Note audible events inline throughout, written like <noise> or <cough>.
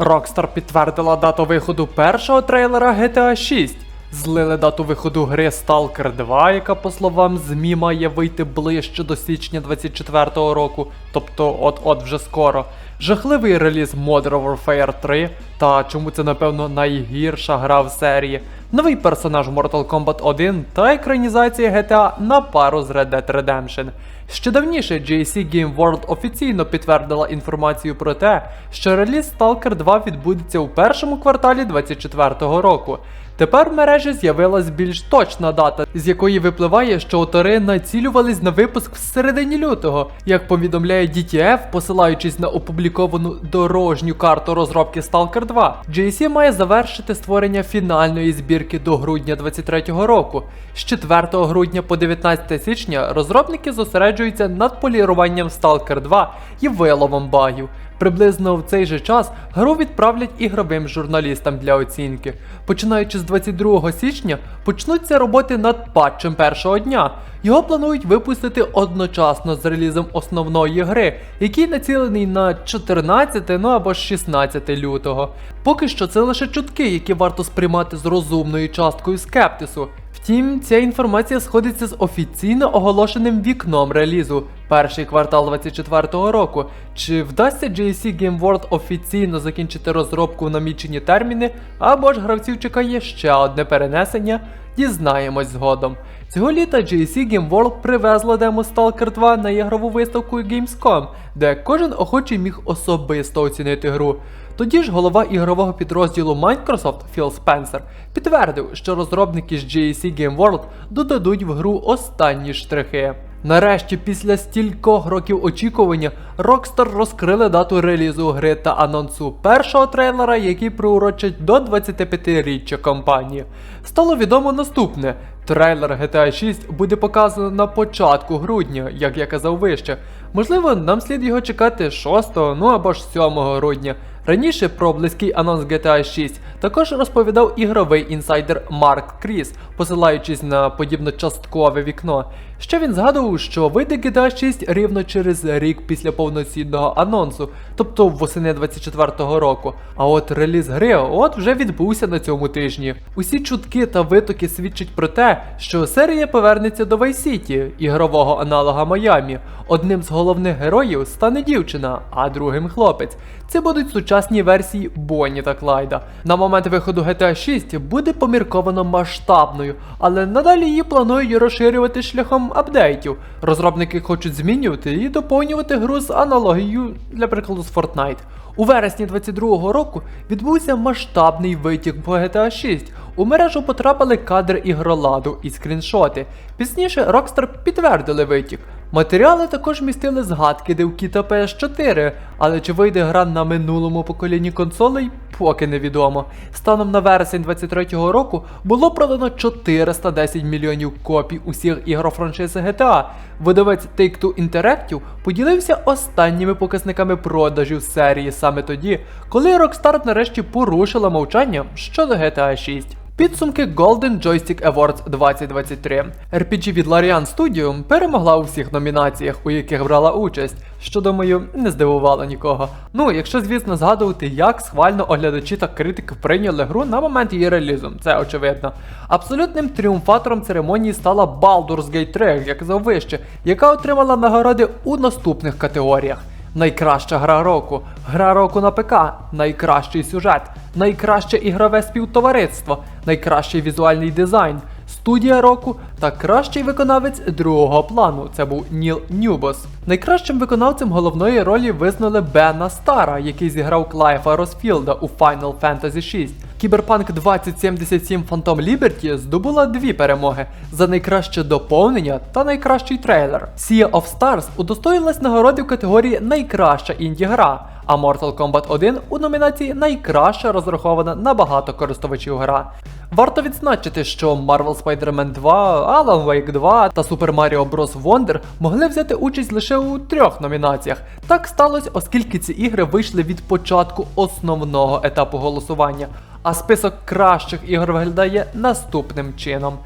Rockstar підтвердила дату виходу першого трейлера GTA 6. Злили дату виходу гри Stalker 2, яка, по словам ЗМІ, має вийти ближче до січня 24-го року, тобто от-от вже скоро. Жахливий реліз Modern Warfare 3, та чому це, напевно, найгірша гра в серії, новий персонаж Mortal Kombat 1 та екранізація GTA на пару з Red Dead Redemption. Ще давніше GSC Game World офіційно підтвердила інформацію про те, що реліз Stalker 2 відбудеться у першому кварталі 2024 року. Тепер в мережі з'явилась більш точна дата, з якої випливає, що автори націлювались на випуск в середині лютого, як повідомляє DTF, посилаючись на опубліковану дорожню карту розробки Stalker 2. GSC має завершити створення фінальної збірки до грудня 2023 року. З 4 грудня по 19 січня розробники зосереджуються над поліруванням Stalker 2 і виловом багів. Приблизно в цей же час гру відправлять ігровим журналістам для оцінки. Починаючи з 22 січня, почнуться роботи над патчем першого дня. Його планують випустити одночасно з релізом основної гри, який націлений на 14 ну або 16 лютого. Поки що це лише чутки, які варто сприймати з розумною часткою скептису. Втім, ця інформація сходиться з офіційно оголошеним вікном релізу перший квартал 2024 року. Чи вдасться GSC Game World офіційно закінчити розробку в намічені терміни, або ж гравців чекає ще одне перенесення, дізнаємось згодом. Цього літа GSC Game World привезла демо Stalker 2 на ігрову виставку Gamescom, де кожен охочий міг особисто оцінити гру. Тоді ж голова ігрового підрозділу Microsoft Філ Спенсер підтвердив, що розробники з GSC Game World додадуть в гру останні штрихи. Нарешті, після стількох років очікування, Rockstar розкрили дату релізу гри та анонсу першого трейлера, який приурочить до 25-річчя компанії. Стало відомо наступне: трейлер GTA 6 буде показано на початку грудня, як я казав вище. Можливо, нам слід його чекати 6, ну або ж 7 грудня. Раніше про близький анонс GTA 6 також розповідав ігровий інсайдер Марк Кріс, посилаючись на подібно часткове вікно. Ще він згадував, що вийде GTA 6 рівно через рік після повноцінного анонсу, тобто восени 24-го року. А от реліз гри от вже відбувся на цьому тижні. Усі чутки та витоки свідчать про те, що серія повернеться до Vice City, ігрового аналога Майамі. Одним з головних героїв стане дівчина, а другим хлопець. Це будуть сучасні версії Бонні та Клайда. На момент виходу GTA 6 буде помірковано масштабною, але надалі її планують розширювати шляхом апдейтів. Розробники хочуть змінювати і доповнювати гру з аналогією, для прикладу, з Fortnite. У вересні 22-го року відбувся масштабний витік по GTA 6. У мережу потрапили кадри ігроладу і скріншоти. Пізніше Rockstar підтвердили витік. Матеріали також містили згадки дивки та PS4, але чи вийде гра на минулому поколінні консолей, поки невідомо. Станом на вересень 23-го року було продано 410 мільйонів копій усіх ігор франшизи GTA. Видавець Take-Two Interactive поділився останніми показниками продажів серії саме тоді, коли Rockstar нарешті порушила мовчання щодо GTA 6. Підсумки Golden Joystick Awards 2023. RPG від Larian Studio перемогла у всіх номінаціях, у яких брала участь, що, думаю, не здивувало нікого. Ну, якщо, звісно, згадувати, як схвально оглядачі та критики прийняли гру на момент її релізу, це очевидно. Абсолютним тріумфатором церемонії стала Baldur's Gate 3, як казав вище, яка отримала нагороди у наступних категоріях. Найкраща гра року, гра року на ПК, найкращий сюжет, найкраще ігрове співтовариство, найкращий візуальний дизайн, студія року та кращий виконавець другого плану. Це був Ніл Нюбос. Найкращим виконавцем головної ролі визнали Бена Стара, який зіграв Клайфа Росфілда у Final Fantasy 6. Кіберпанк 2077 Phantom Liberty здобула дві перемоги за найкраще доповнення та найкращий трейлер. Sea of Stars удостоїлась нагороди в категорії Найкраща інді-гра, а Mortal Kombat 1 у номінації Найкраща розрахована на багато користувачів гра. Варто відзначити, що Marvel Spider-Man 2, Alan Wake 2 та Super Mario Bros. Wonder могли взяти участь лише у трьох номінаціях. Так сталося, оскільки ці ігри вийшли від початку основного етапу голосування. А список кращих ігор виглядає наступним чином.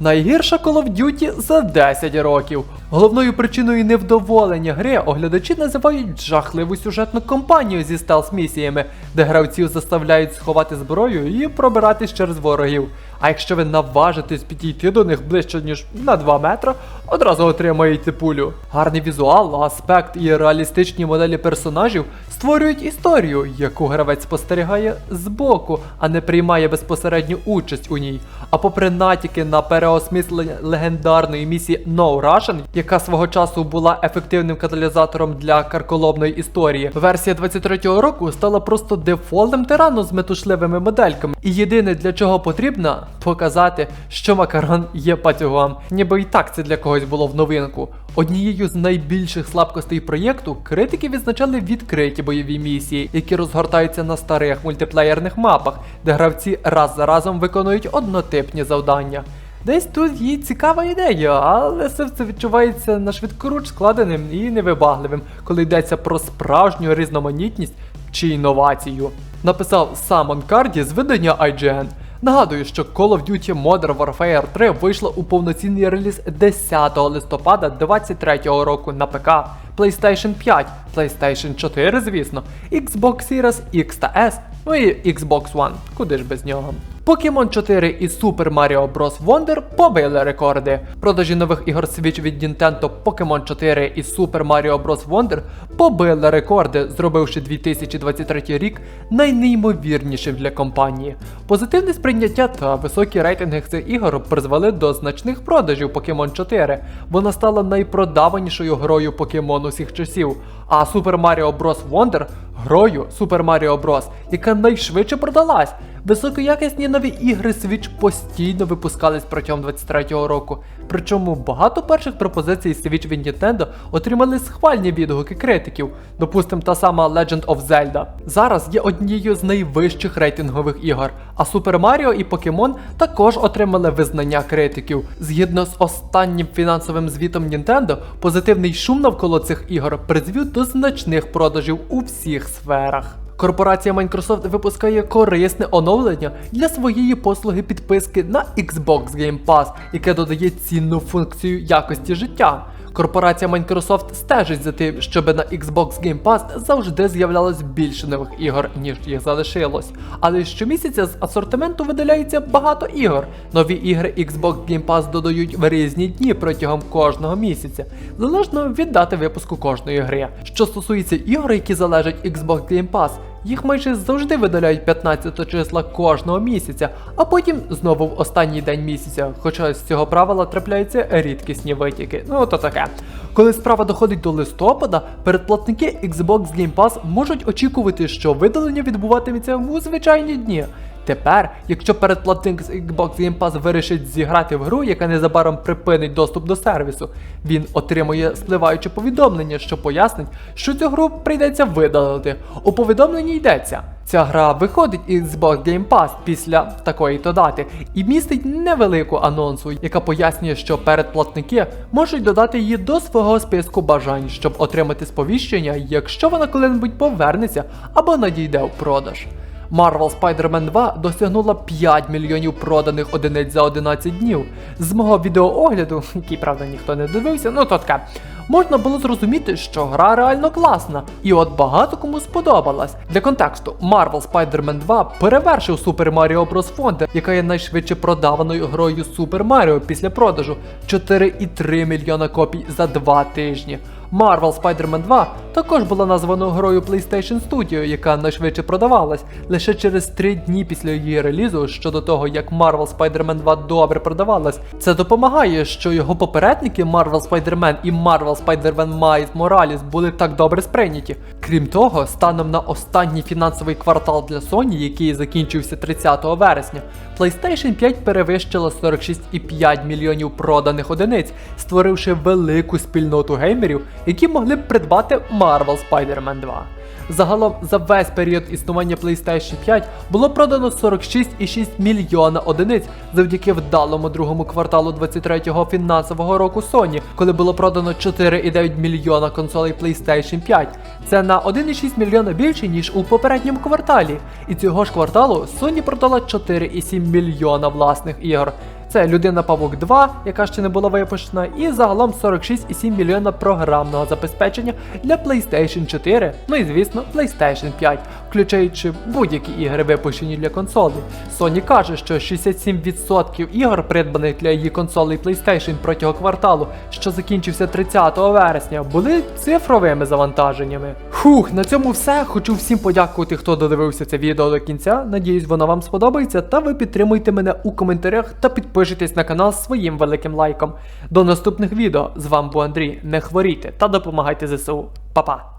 Найгірша Call of Duty за 10 років. Головною причиною невдоволення гри оглядачі називають жахливу сюжетну кампанію зі стелс-місіями, де гравців заставляють сховати зброю і пробиратись через ворогів. А якщо ви наважитесь підійти до них ближче ніж на 2 метри, одразу отримаєте пулю. Гарний візуал, аспект і реалістичні моделі персонажів створюють історію, яку гравець спостерігає збоку, а не приймає безпосередню участь у ній. А попри натяки на переосмислення легендарної місії No Russian, яка свого часу була ефективним каталізатором для карколомної історії, версія 23-го року стала просто дефолтним тираном з метушливими модельками. І єдине для чого потрібно показати, що Макарон є патюгом. Ніби і так це для когось було в новинку. Однією з найбільших слабкостей проєкту критики відзначали відкриті бойові місії, які розгортаються на старих мультиплеєрних мапах, де гравці раз за разом виконують однотипні завдання. Десь тут є цікава ідея, але все це відчувається на швидкоруч складеним і невибагливим, коли йдеться про справжню різноманітність чи інновацію. Написав Самон Карді з видання IGN. Нагадую, що Call of Duty Modern Warfare 3 вийшла у повноцінний реліз 10 листопада 2023 року на ПК, PlayStation 5, PlayStation 4, звісно, Xbox Series X та S, ну і Xbox One, куди ж без нього. Pokemon 4 і Super Mario Bros. Wonder побили рекорди. Продажі нових ігор Switch від Nintendo Pokemon 4 і Super Mario Bros. Wonder побили рекорди, зробивши 2023 рік найнеймовірнішим для компанії. Позитивне сприйняття та високі рейтинги цих ігор призвели до значних продажів Pokemon 4. Вона стала найпродаванішою грою Pokemon усіх часів. А Super Mario Bros. Wonder грою Super Mario Bros., яка найшвидше продалась. Високоякісні нові ігри Switch постійно випускались протягом 23-го року. Причому багато перших пропозицій Switch від Nintendo отримали схвальні відгуки критиків, допустим, та сама Legend of Zelda. Зараз є однією з найвищих рейтингових ігор, а Super Mario і Pokemon також отримали визнання критиків. Згідно з останнім фінансовим звітом Nintendo, позитивний шум навколо цих ігор призвів до значних продажів у всіх сферах. Корпорація Microsoft випускає корисне оновлення для своєї послуги підписки на Xbox Game Pass, яке додає цінну функцію якості життя. Корпорація Microsoft стежить за тим, щоб на Xbox Game Pass завжди з'являлось більше нових ігор, ніж їх залишилось. Але щомісяця з асортименту видаляється багато ігор. Нові ігри Xbox Game Pass додають в різні дні протягом кожного місяця, залежно від дати випуску кожної гри. Що стосується ігор, які залежать Xbox Game Pass, їх майже завжди видаляють 15 числа кожного місяця, а потім знову в останній день місяця. Хоча з цього правила трапляються рідкісні витіки. Ну то таке. Коли справа доходить до листопада, передплатники Xbox Game Pass можуть очікувати, що видалення відбуватиметься у звичайні дні. Тепер, якщо передплатник з Xbox Game Pass вирішить зіграти в гру, яка незабаром припинить доступ до сервісу, він отримує спливаюче повідомлення, що пояснить, що цю гру прийдеться видалити. У повідомленні йдеться. Ця гра виходить із Xbox Game Pass після такої то дати і містить невелику анонсу, яка пояснює, що передплатники можуть додати її до свого списку бажань, щоб отримати сповіщення, якщо вона коли-небудь повернеться або надійде в продаж. Marvel Spider-Man 2 досягнула 5 мільйонів проданих одиниць за 11 днів. З мого відеоогляду, <laughs> який правда ніхто не дивився, ну то таке, можна було зрозуміти, що гра реально класна, і от багато кому сподобалась. Для контексту, Marvel Spider-Man 2 перевершив Super Mario Bros. Wonder, яка є найшвидше продаваною грою Super Mario після продажу 4,3 мільйона копій за 2 тижні. Marvel Spider-Man 2 також була названа грою PlayStation Studio, яка найшвидше продавалась лише через 3 дні після її релізу. Щодо того, як Marvel Spider-Man 2 добре продавалась, це допомагає, що його попередники Marvel Spider-Man і Marvel Spider-Man Miles Morales були так добре сприйняті. Крім того, станом на останній фінансовий квартал для Sony, який закінчився 30 вересня, PlayStation 5 перевищила 46,5 мільйонів проданих одиниць, створивши велику спільноту геймерів, які могли б придбати Marvel Spider-Man 2. Загалом за весь період існування PlayStation 5 було продано 46,6 мільйона одиниць завдяки вдалому другому кварталу 23-го фінансового року Sony, коли було продано 4,9 мільйона консолей PlayStation 5. Це на 1,6 мільйона більше, ніж у попередньому кварталі. І цього ж кварталу Sony продала 4,7 мільйона власних ігор. Це Людина Павук 2, яка ще не була випущена, і загалом 46,7 мільйона програмного забезпечення для PlayStation 4, ну і звісно PlayStation 5, включаючи будь-які ігри, випущені для консолей. Sony каже, що 67% ігор, придбаних для її консолей PlayStation протягом кварталу, що закінчився 30 вересня, були цифровими завантаженнями. Фух, на цьому все. Хочу всім подякувати, хто додивився це відео до кінця. Надіюсь, воно вам сподобається, та ви підтримуйте мене у коментарях та підпишитесь на канал своїм великим лайком. До наступних відео. З вами був Андрій. Не хворійте та допомагайте ЗСУ. Па-па!